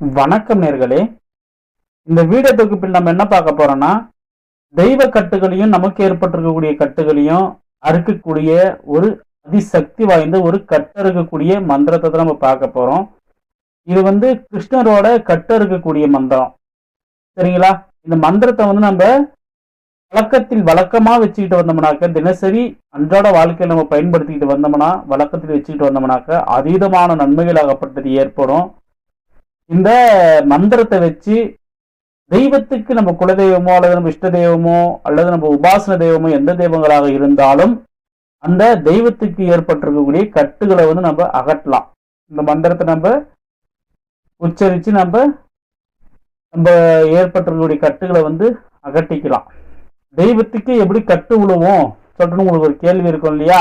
வணக்கம் நேர்களே. இந்த வீடியோ தொகுப்பில் நம்ம என்ன பார்க்க போறோம்னா தெய்வ கட்டுகளையும் நமக்கு ஏற்பட்டிருக்கக்கூடிய கட்டுகளையும் அறுக்கக்கூடிய ஒரு அதிசக்தி வாய்ந்த ஒரு கட்டறுக்கக்கூடிய மந்திரத்தை தான் நம்ம பார்க்க போறோம். இது வந்து கிருஷ்ணரோட கட்டறுக்கக்கூடிய மந்திரம். சரிங்களா? இந்த மந்திரத்தை வந்து நம்ம வழக்கத்தில் வழக்கமா வச்சுக்கிட்டு வந்தோம்னாக்க தினசரி அன்றாட வாழ்க்கையில் நம்ம பயன்படுத்திக்கிட்டு வந்தோம்னா வழக்கத்தில் வச்சுக்கிட்டு வந்தோம்னாக்க அதீதமான நன்மைகள் ஆகப்பட்டது ஏற்படும். இந்த மந்திரத்தை வச்சு தெய்வத்துக்கு நம்ம குலதெய்வமோ அல்லது நம்ம இஷ்ட தெய்வமோ அல்லது நம்ம உபாசன தெய்வமோ எந்த தெய்வங்களாக இருந்தாலும் அந்த தெய்வத்துக்கு ஏற்பட்டிருக்கக்கூடிய கட்டுகளை வந்து நம்ம அகற்றலாம். இந்த மந்திரத்தை நம்ம உச்சரித்து நம்ம நம்ம ஏற்பட்டிருக்கக்கூடிய கட்டுகளை வந்து அகட்டிக்கலாம் தெய்வத்துக்கு எப்படி கட்டு விழுவோம் சொல்லிட்டு உங்களுக்கு ஒரு கேள்வி இருக்கும் இல்லையா?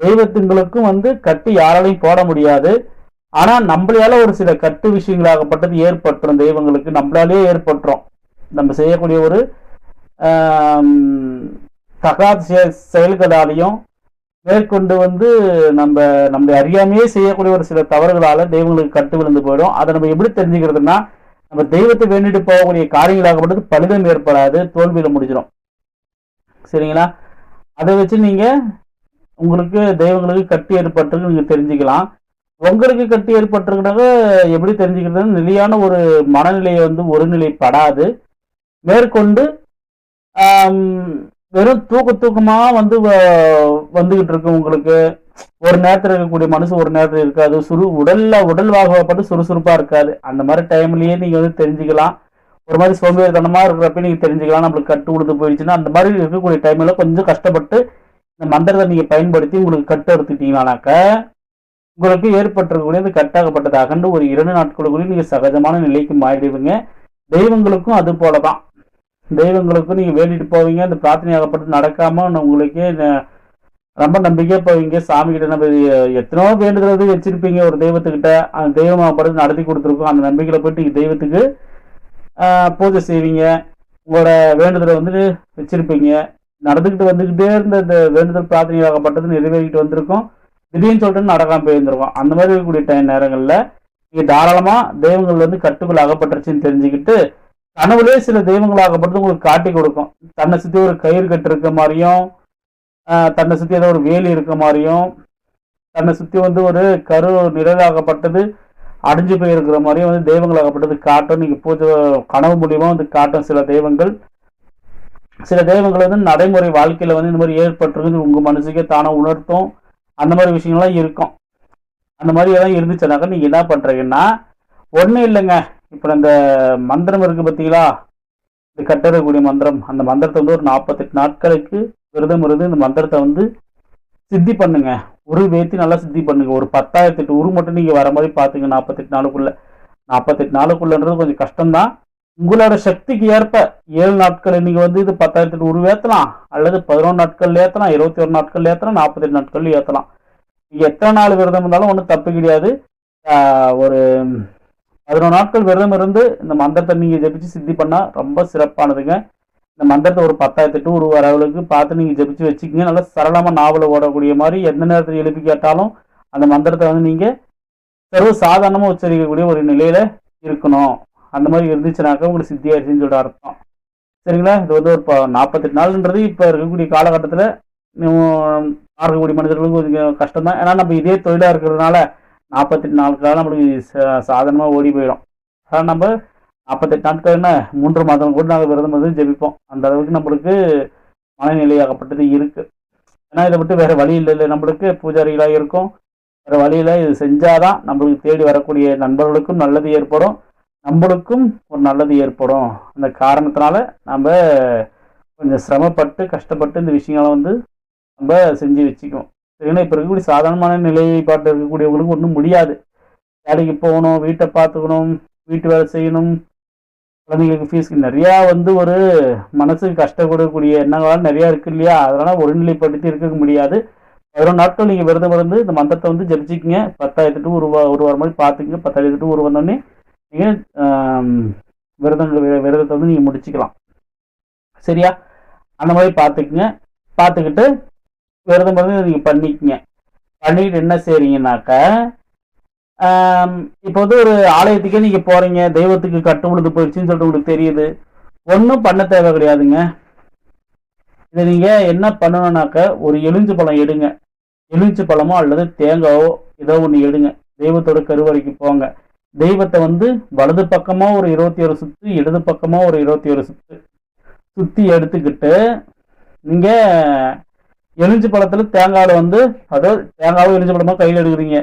தெய்வத்துங்களுக்கும் வந்து கட்டு யாராலையும் போட முடியாது. ஆனா நம்மளால ஒரு சில கட்டு விஷயங்களாகப்பட்டது ஏற்பட்டுரும் தெய்வங்களுக்கு நம்மளாலே ஏற்பட்டுரும். நம்ம செய்யக்கூடிய ஒரு தகாத செயல்களாலையும் மேற்கொண்டு வந்து நம்ம நம்மளை அறியாமையே செய்யக்கூடிய ஒரு சில தவறுகளால தெய்வங்களுக்கு கட்டு விழுந்து போயிடும். அதை நம்ம எப்படி தெரிஞ்சுக்கிறதுனா நம்ம தெய்வத்தை வேண்டிட்டு போகக்கூடிய காரியங்களாகப்பட்டது பலிதம் ஏற்படாது தோல்வியில முடிஞ்சிடும் சரிங்களா? அதை வச்சு நீங்க உங்களுக்கு தெய்வங்களுக்கு கட்டு ஏற்பட்டு நீங்க தெரிஞ்சுக்கலாம். உங்களுக்கு கட்டு ஏற்பட்டிருக்கிறத எப்படி தெரிஞ்சுக்கிறது நிலையான ஒரு மனநிலையை வந்து ஒருநிலைப்படாது. மேற்கொண்டு வெறும் தூக்க தூக்கமாக வந்து வ- வந்துகிட்டு இருக்கும் உங்களுக்கு. ஒரு நேரத்தில் இருக்கக்கூடிய மனசு ஒரு நேரத்தில் இருக்காது. சுறு உடல்ல உடல் வாகப்பட்டு சுறுசுறுப்பாக இருக்காது. அந்த மாதிரி டைம்லயே நீங்கள் வந்து தெரிஞ்சுக்கலாம். ஒரு மாதிரி சோம்பேறித்தனமாக இருக்கிறப்ப நீங்கள் தெரிஞ்சுக்கலாம். நம்மளுக்கு கட்டு கொடுத்து போயிடுச்சுன்னா அந்த மாதிரி இருக்கக்கூடிய டைமில் கொஞ்சம் கஷ்டப்பட்டு இந்த மந்திரத்தை நீங்கள் பயன்படுத்தி உங்களுக்கு கட்டு எடுத்துட்டீங்கன்னாக்க உங்களுக்கு ஏற்பட்டிருக்கக்கூடிய அந்த கட்டாகப்பட்டது அகண்டு ஒரு இரண்டு நாட்களுக்குள்ளே நீங்கள் சகஜமான நிலைக்கு மாறிடுவீங்க. தெய்வங்களுக்கும் அது போலதான். தெய்வங்களுக்கும் நீங்கள் வேண்டிட்டு போவீங்க. அந்த பிரார்த்தனையாகப்பட்டது நடக்காமல் உங்களுக்கு ரொம்ப நம்பிக்கையாக போவீங்க. சாமிக்கிட்ட நம்ம எத்தனையோ வேண்டுதல் வச்சிருப்பீங்க ஒரு தெய்வத்துக்கிட்ட. அந்த தெய்வமாகப்பட்டு நடத்தி கொடுத்துருக்கோம். அந்த நம்பிக்கையில் போயிட்டு தெய்வத்துக்கு பூஜை செய்வீங்க. உங்களோட வேண்டுதலை வந்து வச்சுருப்பீங்க நடந்துக்கிட்டு வந்துக்கிட்டே இருந்த இந்த வேண்டுதல் பிரார்த்தனையாகப்பட்டது நிறைவேறிக்கிட்டு வந்திருக்கும். திடீர்னு சொல்லிட்டு நடக்காம வந்துருவோம் அந்த மாதிரி இருக்கக்கூடிய டைம் நேரங்களில் நீங்க தாராளமா தெய்வங்கள் வந்து கட்டுக்குள் அகப்பட்டுருச்சுன்னு தெரிஞ்சுக்கிட்டு கனவுலே சில தெய்வங்கள் ஆகப்பட்டது உங்களுக்கு காட்டி கொடுக்கும். தன்னை சுத்தி ஒரு கயிறு கட்டு இருக்க மாதிரியும் தன்னை சுத்தி ஏதோ ஒரு வேலி இருக்க மாதிரியும் தன்னை சுத்தி வந்து ஒரு கரு நிழலாகப்பட்டது அடைஞ்சு போயிருக்கிற மாதிரியும் வந்து தெய்வங்கள் ஆகப்பட்டது காட்டும். நீங்க பூஜை கனவு மூலியமா வந்து காட்டும் சில தெய்வங்கள். சில தெய்வங்கள் வந்து நடைமுறை வாழ்க்கையில வந்து இந்த மாதிரி ஏற்பட்டிருக்கு உங்க மனசுக்கே தானே உணர்த்தும். அந்த மாதிரி விஷயங்கள்லாம் இருக்கும். அந்த மாதிரி எல்லாம் இருந்துச்சுனாக்கா நீங்கள் என்ன பண்ணுறீங்கன்னா ஒன்றும் இல்லைங்க. இப்போ இந்த மந்திரம் இருக்குது பார்த்தீங்களா இந்த கட்டறக்கூடிய மந்திரம். அந்த மந்திரத்தை வந்து ஒரு நாற்பத்தெட்டு நாட்களுக்கு விரதம் இருந்து இந்த மந்திரத்தை வந்து சித்தி பண்ணுங்க. உரு வேத்தி நல்லா சித்தி பண்ணுங்க. ஒரு பத்தாயிரத்தெட்டு உரு மட்டும் நீங்கள் வர மாதிரி பார்த்துங்க நாற்பத்தெட்டு நாளுக்குள்ளே. நாற்பத்தெட்டு நாளுக்குள்ளன்றது கொஞ்சம் கஷ்டம்தான். உங்களோட சக்திக்கு ஏற்ப ஏழு நாட்கள் நீங்க வந்து இது பத்தாயிரத்தி நூறு ஏற்றலாம் ஏத்தலாம் அல்லது பதினொன்று நாட்கள் ஏத்தலாம் இருபத்தி ஒரு நாட்கள் ஏத்தலாம் நாற்பத்தெட்டு நாட்கள் ஏத்தலாம். எத்தனை நாள் விரதம் இருந்தாலும் ஒன்றும் தப்பு கிடையாது. ஒரு பதினொன்று நாட்கள் விரதம் இருந்து இந்த மந்திரத்தை நீங்க ஜெபிச்சு சித்தி பண்ணா ரொம்ப சிறப்பானதுங்க. இந்த மந்திரத்தை ஒரு பத்தாயிரத்தி டூ ஒரு அளவுக்கு பார்த்து நீங்க ஜெபிச்சு வச்சுக்கிங்க. நல்லா சரளமா நாவல ஓடக்கூடிய மாதிரி எந்த நேரத்தில் எழுப்பி கேட்டாலும் அந்த மந்திரத்தை வந்து நீங்க சர்வ சாதாரணமா உச்சரிக்கக்கூடிய ஒரு நிலையில இருக்கணும். அந்த மாதிரி இருந்துச்சுனாக்கா உங்களுக்கு சித்தி ஆயிடுச்சுன்னு சொல்ல அர்த்தம். சரிங்களா? இது வந்து ஒரு இப்போ நாற்பத்தெட்டு நாள்ன்றது இப்போ இருக்கக்கூடிய காலகட்டத்தில் பார்க்கக்கூடிய மனிதர்களுக்கு கொஞ்சம் கஷ்டம் தான் ஏன்னா நம்ம இதே தொழிலாக இருக்கிறதுனால நாற்பத்தெட்டு நாட்களாக நம்மளுக்கு சா- சாதாரணமாக ஓடி போயிடும். அதான் நம்ம நாற்பத்தெட்டு நாட்கள் என்ன? மூன்று மாதம் கூட நாங்கள் விரதம் வந்து ஜெபிப்போம். அந்த அளவுக்கு நம்மளுக்கு மனநிலையாகப்பட்டது இருக்குது ஏன்னா இதை விட்டு வேறு வழி இல்லை இல்லை நம்மளுக்கு பூஜாரிகளாக இருக்கும். வேறு வழியில் இது செஞ்சாதான் நம்மளுக்கு தேடி வரக்கூடிய நண்பர்களுக்கும் நல்லது ஏற்படும். நம்மளுக்கும் ஒரு நல்லது ஏற்படும். அந்த காரணத்தினால நம்ம கொஞ்சம் சிரமப்பட்டு கஷ்டப்பட்டு இந்த விஷயங்களை வந்து நம்ம செஞ்சு வச்சுக்குவோம் சரிங்களா இப்போ இருக்கக்கூடிய சாதாரணமான நிலைப்பாட்டில் இருக்கக்கூடியவங்களுக்கு ஒன்றும் முடியாது. வேலைக்கு போகணும் வீட்டை பார்த்துக்கணும் வீட்டு வேலை செய்யணும். குழந்தைங்களுக்கு ஃபீஸ் நிறையா வந்து ஒரு மனசுக்கு கஷ்டப்படக்கூடிய எண்ணங்களால் நிறையா இருக்கு இல்லையா? அதனால் ஒருநிலைப்படுத்தி இருக்க முடியாது. பதினொரு நாட்கள் நீங்கள் விரதம் இருந்து இந்த மந்திரத்தை வந்து ஜெபிச்சிக்கிங்க. பத்தாயிரத்து டு ஒரு ஒரு வாரம் மாதிரி பார்த்துக்கங்க. பத்தாயிரத்து ஒரு வந்தோடனே நீங்கள் விரதங்கள் விரதத்தை வந்து நீங்கள் முடிச்சுக்கலாம். சரியா? அந்த மாதிரி பார்த்துக்குங்க. பார்த்துக்கிட்டு விரதம் வந்து நீங்கள் பண்ணிக்கங்க. பண்ணிக்கிட்டு என்ன செய்றீங்கன்னாக்க இப்போ வந்து ஒரு ஆலயத்துக்கே நீங்கள் போகிறீங்க தெய்வத்துக்கு கட்டு விழுந்து போயிடுச்சுன்னு சொல்லிட்டு உங்களுக்கு தெரியுது. ஒன்றும் பண்ண தேவை கிடையாதுங்க. இதை நீங்கள் என்ன பண்ணணும்னாக்க ஒரு எலுஞ்சு பழம் எடுங்க. எலுமிச்சை பழமோ அல்லது தேங்காவோ ஏதோ ஒன்று எடுங்க. தெய்வத்தோட கருவறைக்கு போங்க. தெய்வத்தை வந்து வலது பக்கமாக ஒரு இருபத்தி ஒரு சுத்து இடது பக்கமாக ஒரு இருபத்தி ஒரு சுத்து. சுற்றி எடுத்துக்கிட்டு நீங்கள் எலுமிச்சை பழத்தில் தேங்காவில் வந்து அதாவது தேங்காவோ எலுமிச்சை பழமோ கையில் எடுக்கிறீங்க.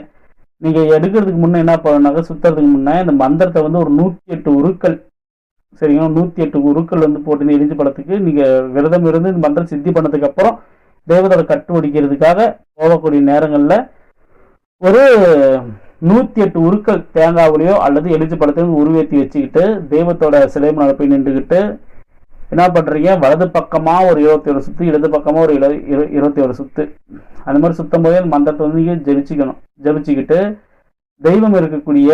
நீங்கள் எடுக்கிறதுக்கு முன்னே என்ன பண்ணணும்னாக்க சுற்றுறதுக்கு முன்னே இந்த மந்திரத்தை வந்து ஒரு நூற்றி எட்டு உருக்கள் சரிங்களா? நூற்றி எட்டு உருக்கள் வந்து போட்டு இந்த பழத்துக்கு நீங்கள் விரதம் இருந்து இந்த மந்திரம் சித்தி பண்ணதுக்கு அப்புறம் தெய்வத்தோட கட்டு ஒடிக்கிறதுக்காக போகக்கூடிய நேரங்களில் ஒரு நூற்றி எட்டு உருக்கள் தேங்காவிலையோ அல்லது எலுச்சி பழத்தையும் உருவேற்றி வச்சுக்கிட்டு தெய்வத்தோட சிலை முன்னாடி போய் நின்றுக்கிட்டு என்ன பண்ணுறீங்க வலது பக்கமாக ஒரு இருபத்தி ஒரு சுற்று இடது பக்கமாக ஒரு இரு இரு- இருபத்தி ஒரு சுற்று அந்த மாதிரி சுத்தம் போதே மந்தத்தை மந்திரத்தை வந்து நீங்கள் ஜெபிச்சுக்கணும். ஜெபிச்சுக்கிட்டு தெய்வம் இருக்கக்கூடிய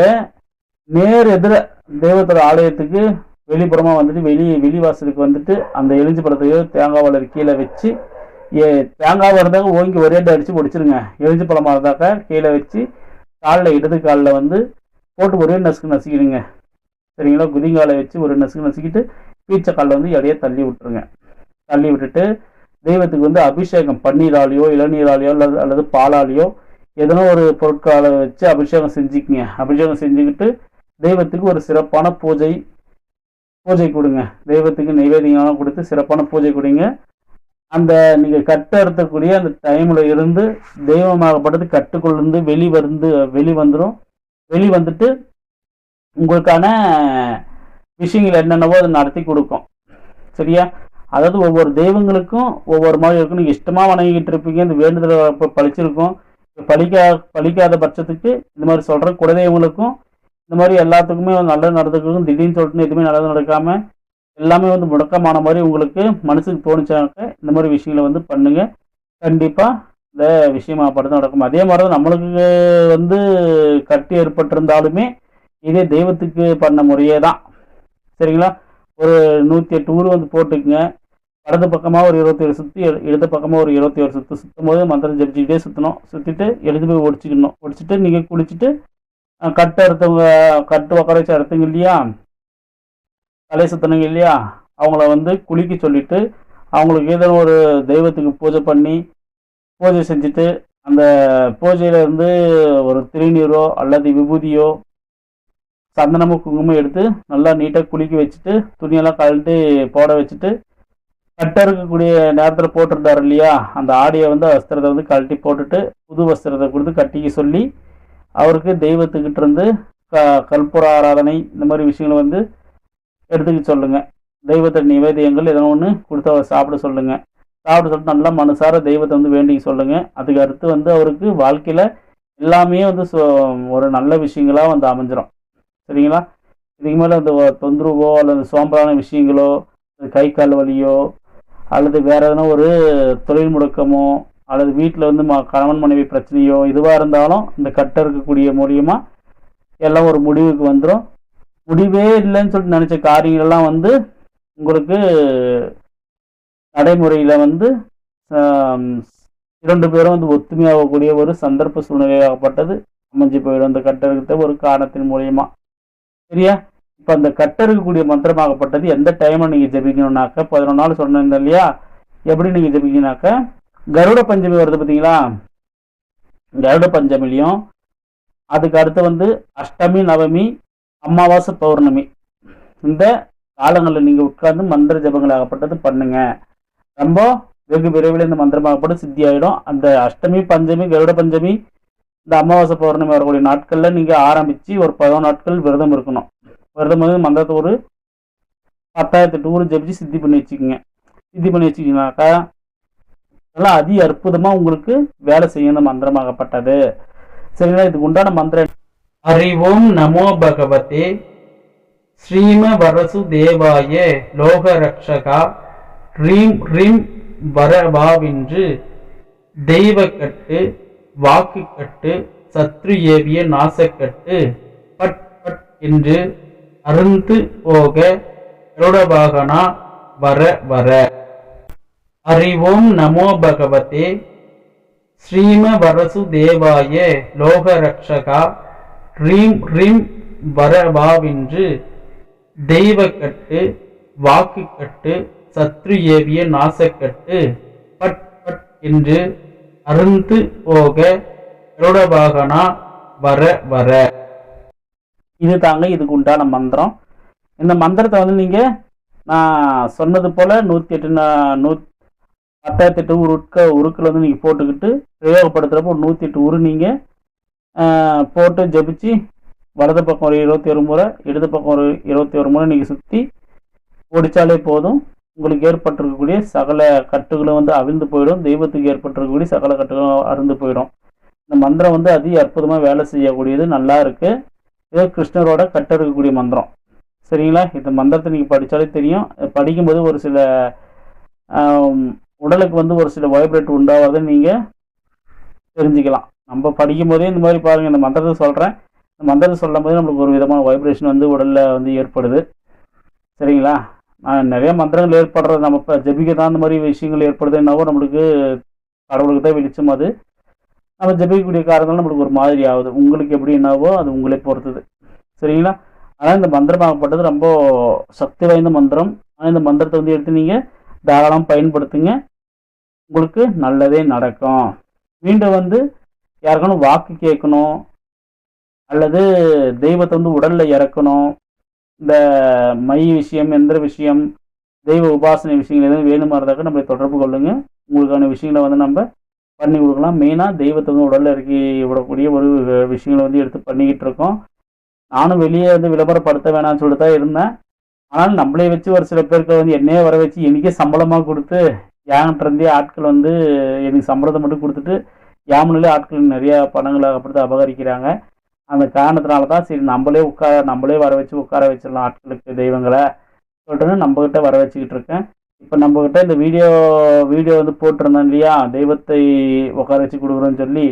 நேர் எதிர தெய்வத்தோட ஆலயத்துக்கு வெளிப்புறமாக வந்துட்டு வெளி வெளிவாசலுக்கு வந்துட்டு அந்த எலுஞ்சி பழத்தையோ தேங்காய் வளர் கீழே வச்சு ஏ தேங்காய் இருந்தாக்க ஓங்கி ஒரே அடி அடிச்சு பிடிச்சிருங்க எலுஞ்சி பழமாக இருந்தாக்க கீழே வச்சு காலில் இடது காலில் வந்து போட்டு ஒரே நசுக்கு நசுக்கிடுங்க. சரிங்களா? குதிங்காலை வச்சு ஒரு நசுக்கு நசுக்கிட்டு பீச்சை காலில் வந்து இடையே தள்ளி விட்டுருங்க. தள்ளி விட்டுட்டு தெய்வத்துக்கு வந்து அபிஷேகம் பன்னீராலேயோ இளநீராலேயோ அல்லது அல்லது பாலாலேயோ எதனோ ஒரு பொருட்களை வச்சு அபிஷேகம் செஞ்சுக்கிங்க. அபிஷேகம் செஞ்சுக்கிட்டு தெய்வத்துக்கு ஒரு சிறப்பான பூஜை பூஜை கொடுங்க. தெய்வத்துக்கு நைவேத்தியம் கொடுத்து சிறப்பான பூஜை கொடுங்க. அந்த நீங்கள் கட்டறுத்தக்கூடிய அந்த டைமில் இருந்து தெய்வமாகப்பட்டது கட்டுக்குள்ளேருந்து வெளி வந்து வெளி வந்துடும் வெளி வந்துட்டு உங்களுக்கான விஷயங்கள் என்னென்னவோ அதை நடத்தி கொடுக்கும். சரியா? அதாவது ஒவ்வொரு தெய்வங்களுக்கும் ஒவ்வொரு மாதிரி இருக்கும். நீங்கள் இஷ்டமாக வணங்கிக்கிட்டு இருப்பீங்க இந்த வேண்டுதல் அப்போ பழிச்சிருக்கும். பழிக்கா பழிக்காத பலிக்காத பட்சத்துக்கு இந்த மாதிரி சொல்கிற குலதெய்வங்களுக்கும் இந்த மாதிரி எல்லாத்துக்குமே நல்லது நடந்துக்கும் திடீர்னு சொல்லிட்டு எதுவுமே நல்லது நடக்காமல் எல்லாமே வந்து முடக்கமான மாதிரி உங்களுக்கு மனசுக்கு தோணுச்சாக்க இந்த மாதிரி விஷயங்களை வந்து பண்ணுங்க. கண்டிப்பாக இந்த விஷயமாகப்படுறது நடக்கும். அதே மாதிரி தான் நம்மளுக்கு வந்து கட்டி ஏற்பட்டிருந்தாலுமே இதே தெய்வத்துக்கு பண்ண முறையே தான் சரிங்களா? ஒரு நூற்றி எட்டு ஊர் வந்து போட்டுக்குங்க. வலது பக்கமாக ஒரு இருபத்தி ஏழு சுற்றி இடது பக்கமாக ஒரு இருபத்தி ஒரு சுற்று சுற்றும் போது மந்திரம் ஜெபிச்சுக்கிட்டே சுற்றணும் சுற்றிட்டு எழுதி போய் ஒடிச்சிக்கணும். ஒடிச்சிட்டு நீங்கள் குளிச்சுட்டு கட்டு அறுத்தவங்க கட்டு உக்கார வச்சு அறுத்தங்க இல்லையா? தலை சுத்தணுங்க இல்லையா? அவங்கள வந்து குளிக்க சொல்லிட்டு அவங்களுக்கு ஏதோ ஒரு தெய்வத்துக்கு பூஜை பண்ணி பூஜை செஞ்சுட்டு அந்த பூஜையிலேருந்து ஒரு திருநீரோ அல்லது விபூதியோ சந்தனமும் குங்குமம் எடுத்து நல்லா நீட்டாக குளிக்க வச்சுட்டு துணியெல்லாம் கழட்டி போட வச்சுட்டு கட்ட இருக்கக்கூடிய நேரத்தில் போட்டிருந்தாரு இல்லையா? அந்த ஆடியை வந்து வஸ்திரத்தை வந்து கழட்டி போட்டுட்டு புது வஸ்திரத்தை கொடுத்து கட்டிக்க சொல்லி அவருக்கு தெய்வத்துக்கிட்ட இருந்து க கற்பூர ஆராதனை இந்த மாதிரி விஷயங்களை வந்து எடுத்துக்க சொல்லுங்கள் தெய்வத்தை நிவேதியங்கள் ஏதோ ஒன்று கொடுத்து அவர் சாப்பிட சொல்லுங்கள் சாப்பிட சொல்லிட்டு நல்லா மனசார தெய்வத்தை வந்து வேண்டிக்க சொல்லுங்கள் அதுக்கு அடுத்து வந்து அவருக்கு வாழ்க்கையில் எல்லாமே வந்து ஒரு நல்ல விஷயங்களாக வந்து அமைஞ்சிரும். சரிங்களா? இதுக்கு மேலே அந்த தொந்தரவோ அல்லது சோம்பலான விஷயங்களோ கை கால் வலியோ அல்லது வேறு எதனா ஒரு தொழில் முடக்கமோ அல்லது வீட்டில் வந்து ம கணவன் மனைவி பிரச்சனையோ இதுவாக இருந்தாலும் இந்த கட்ட இருக்கக்கூடிய மூலியமாக எல்லாம் ஒரு முடிவுக்கு வந்துடும் முடிவே இல்லைன்னு சொல்லிட்டு நினச்ச காரியங்கள்லாம் வந்து உங்களுக்கு நடைமுறையில் வந்து இரண்டு பேரும் வந்து ஒத்துமையாகக்கூடிய ஒரு சந்தர்ப்ப சூழ்நிலையாகப்பட்டது. அமைஞ்சு போயிடும். அந்த கட்டருக்கிட்ட ஒரு காரணத்தின் மூலியமா. சரியா? இப்போ அந்த கட்டருக்கக்கூடிய மந்திரமாகப்பட்டது எந்த டைமில் நீங்கள் ஜபிக்கணும்னாக்க பதினொன்று நாள் சொன்னேன் இல்லையா? எப்படி நீங்கள் ஜபிக்கணும்னாக்க கருட பஞ்சமி வருது பார்த்தீங்களா கருட பஞ்சமிலையும் அதுக்கு அடுத்து வந்து அஷ்டமி நவமி அமாவாசை பௌர்ணமி. இந்த காலங்களில் நீங்கள் உட்கார்ந்து மந்திர ஜபங்களாகப்பட்டது பண்ணுங்க. ரொம்ப வெகு விரைவில் இந்த மந்திரமாகப்பட்டு சித்தி ஆகிடும் அந்த அஷ்டமி பஞ்சமி கருட பஞ்சமி இந்த அமாவாசை பௌர்ணமி வரக்கூடிய நாட்களில் நீங்கள் ஆரம்பித்து ஒரு பதினோரு நாட்கள் விரதம் இருக்கணும். விரதம் வந்து மந்திரத்தை ஒரு பத்தாயிரத்து டூர் ஜபிச்சு சித்தி பண்ணி வச்சுக்கோங்க. சித்தி பண்ணி வச்சுக்கிங்கனாக்கா நல்லா அதி அற்புதமாக உங்களுக்கு வேலை செய்யும். இந்த மந்திரமாகப்பட்டது சரிங்களா? இதுக்கு உண்டான மந்திரம் ஹரி ஓம் நமோ பகவதே. ஸ்ரீம வரசு தேவாய லோக ரீம் ரீம் வரவாவின்று. தெய்வக்கட்டு வாக்குக்கட்டு சத்ரு ஏவிய நாசக்கட்டு. பட் பட் என்று அருந்து போக கருடபாகனா வர வர. ஹரி ஓம் நமோ பகவதே. ஸ்ரீம வரசு தேவாய ரக்ஷகா ரீம் ரீம் வரவாவின்று தெய்வக்கட்டு வாக்குக்கட்டு சத்ரு ஏவிய நாசக்கட்டு பட் பட் என்று அருந்து போக கருடபாகனா வர வர. இது தாங்க இதுக்கு உண்டான மந்திரம். இந்த மந்திரத்தை வந்து நீங்கள் நான் சொன்னது போல் நூற்றி எட்டு நா- நூ பத்தாயிரத்தி எட்டு உருட்க உருக்கில் வந்து நீங்கள் போட்டுக்கிட்டு பிரயோகப்படுத்துகிறப்போ நூற்றி எட்டு உரு நீங்கள் போட்டு ஜபிச்சு வலது பக்கம் ஒரு இருபத்தி ஒரு முறை இடது பக்கம் ஒரு இருபத்தி ஒரு முறை நீங்கள் சுற்றி ஒடிச்சாலே போதும். உங்களுக்கு ஏற்பட்டிருக்கக்கூடிய சகல கட்டுகளும் வந்து அவிழ்ந்து போயிடும். தெய்வத்துக்கு ஏற்பட்டிருக்கக்கூடிய சகல கட்டுகளும் அருந்து போயிடும். இந்த மந்திரம் வந்து அதி அற்புதமாக வேலை செய்யக்கூடியது. நல்லா இருக்குது இது கிருஷ்ணரோட கட்டு இருக்கக்கூடிய மந்திரம். சரிங்களா? இந்த மந்திரத்தை நீங்கள் படித்தாலே தெரியும். படிக்கும்போது ஒரு சில உடலுக்கு வந்து ஒரு சில வைப்ரேட் உண்டாவதை நீங்கள் தெரிஞ்சுக்கலாம். நம்ம படிக்கும் போதே இந்த மாதிரி பாருங்கள் இந்த மந்திரத்தை சொல்கிறேன் இந்த மந்திரத்தை சொல்லும் போது நம்மளுக்கு ஒரு விதமான வைப்ரேஷன் வந்து உடலில் வந்து ஏற்படுது. சரிங்களா? நான் நிறைய மந்திரங்கள் ஏற்படுறது நம்ம இப்போ ஜபிக்க தான் இந்த மாதிரி விஷயங்கள் ஏற்படுதுன்னாவோ நம்மளுக்கு கடவுளுக்கு தான் வெளிச்சம் அது. நம்ம ஜபிக்கக்கூடிய காரணங்கள் நம்மளுக்கு ஒரு மாதிரி ஆகுது. உங்களுக்கு எப்படி என்னவோ அது உங்களை பொறுத்தது. சரிங்களா? ஆனால் இந்த மந்திரமாகப்பட்டது ரொம்ப சக்தி வாய்ந்த மந்திரம். ஆனால் இந்த மந்திரத்தை வந்து எடுத்து நீங்கள் தாராளம் பயன்படுத்துங்க. உங்களுக்கு நல்லதே நடக்கும். மீண்டும் வந்து யாருக்கானும் வாக்கு கேட்கணும் அல்லது தெய்வத்தை வந்து உடலில் இறக்கணும் இந்த மை விஷயம் எந்திர விஷயம் தெய்வ உபாசனை விஷயங்கள் எதுவும் வேணுமா இருந்தாக்க நம்மளை தொடர்பு கொள்ளுங்கள் உங்களுக்கான விஷயங்களை வந்து நம்ம பண்ணி கொடுக்கலாம். மெயினாக தெய்வத்தை வந்து உடலில் இறக்கி விடக்கூடிய ஒரு விஷயங்களை வந்து எடுத்து பண்ணிக்கிட்டு இருக்கோம். நானும் வெளியே வந்து விளம்பரப்படுத்த வேணாம்னு சொல்லிட்டு தான் இருந்தேன். ஆனால் நம்மளே வச்சு ஒரு சில பேருக்கு வந்து என்னையே வர வச்சு எனக்கே சம்பளமாக கொடுத்து ஏன்ட்டு இருந்தே ஆட்கள் வந்து எனக்கு சம்பளத்தை மட்டும் கொடுத்துட்டு யாமனிலே ஆட்கள் நிறைய பணங்களை அப்படித்தான் அபகரிக்கிறாங்க. அந்த காரணத்தினால தான் சரி நம்மளே உட்கார நம்மளே வர வச்சு உட்கார வச்சிடலாம் ஆட்களுக்கு தெய்வங்களை சொல்லிட்டு நம்மக்கிட்ட வர வச்சுக்கிட்டு இருக்கேன். இப்போ நம்மக்கிட்ட இந்த வீடியோ வீடியோ வந்து போட்டிருந்தேன் இல்லையா? தெய்வத்தை உட்கார வச்சு கொடுக்குறோன்னு சொல்லி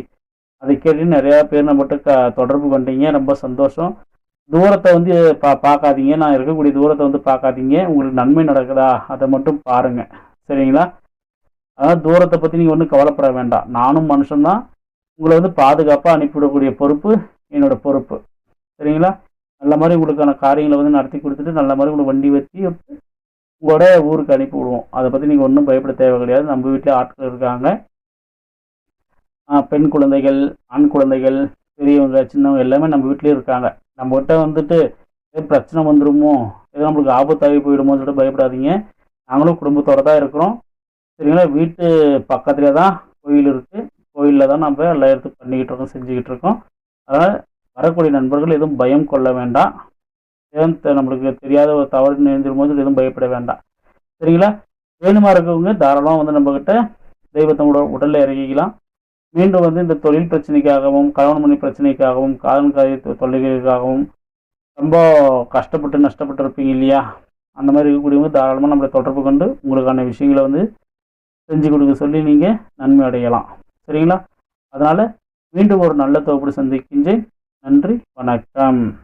அதை கேட்டு நிறையா பேர் நம்மகிட்ட க தொடர்பு கொண்டீங்க ரொம்ப சந்தோஷம். தூரத்தை வந்து பா பார்க்காதீங்க. நான் இருக்கக்கூடிய தூரத்தை வந்து பார்க்காதீங்க. உங்களுக்கு நன்மை நடக்குதா? அதை மட்டும் பாருங்கள் சரிங்களா? அதனால் தூரத்தை பற்றி நீங்கள் ஒன்றும் கவலைப்பட வேண்டாம். நானும் மனுஷன்தான். உங்களை வந்து பாதுகாப்பாக அனுப்பிவிடக்கூடிய பொறுப்பு என்னோடய பொறுப்பு. சரிங்களா? நல்ல மாதிரி உங்களுக்கான காரியங்களை வந்து நடத்தி கொடுத்துட்டு நல்ல மாதிரி உங்களுக்கு வண்டி வச்சு உங்களோட ஊருக்கு அனுப்பி விடுவோம். அதை பற்றி நீங்கள் ஒன்றும் பயப்பட தேவை கிடையாது. நம்ம வீட்டில் ஆட்கள் இருக்காங்க. பெண் குழந்தைகள் ஆண் குழந்தைகள் பெரியவங்க சின்னவங்க எல்லாமே நம்ம வீட்லேயே இருக்காங்க. நம்மகிட்ட வந்துட்டு ஏதோ பிரச்சனை வந்துடுமோ ஏதோ நம்மளுக்கு ஆபத்தாகி போயிடுமோன்னு சொல்லிட்டு பயப்படாதீங்க. நாங்களும் குடும்பத்தோடு தான் இருக்கிறோம். சரிங்களா? வீட்டு பக்கத்துலேயே தான் கோயில் இருக்குது கோயிலில் தான் நம்ம எல்லா எடுத்து பண்ணிக்கிட்டு இருக்கோம் செஞ்சுக்கிட்டு இருக்கோம். அதனால் வரக்கூடிய நண்பர்கள் எதுவும் பயம் கொள்ள வேண்டாம். ஏன் நம்மளுக்கு தெரியாத ஒரு தவறு நேர்ந்துடும் போது எதுவும் பயப்பட வேண்டாம். சரிங்களா? வேணுமா இருக்கவங்க தாராளமாக வந்து நம்மக்கிட்ட தெய்வத்தை உட உடலில் இறங்கிக்கலாம் மீண்டும் வந்து இந்த தொழில் பிரச்சனைக்காகவும் கணவன் மணி பிரச்சனைக்காகவும் காதல் காரிய தொல்லைகளுக்காகவும் ரொம்ப கஷ்டப்பட்டு நஷ்டப்பட்டு இருப்பீங்க இல்லையா? அந்த மாதிரி இருக்கக்கூடியவங்க தாராளமாக நம்மளை தொடர்பு கொண்டு உங்களுக்கான விஷயங்களை வந்து செஞ்சு கொடுக்க சொல்லி நீங்கள் நன்மை அடையலாம். சரிங்களா? அதனால் மீண்டும் ஒரு நல்ல தொகுப்பு சந்திக்கின்றேன். நன்றி வணக்கம்.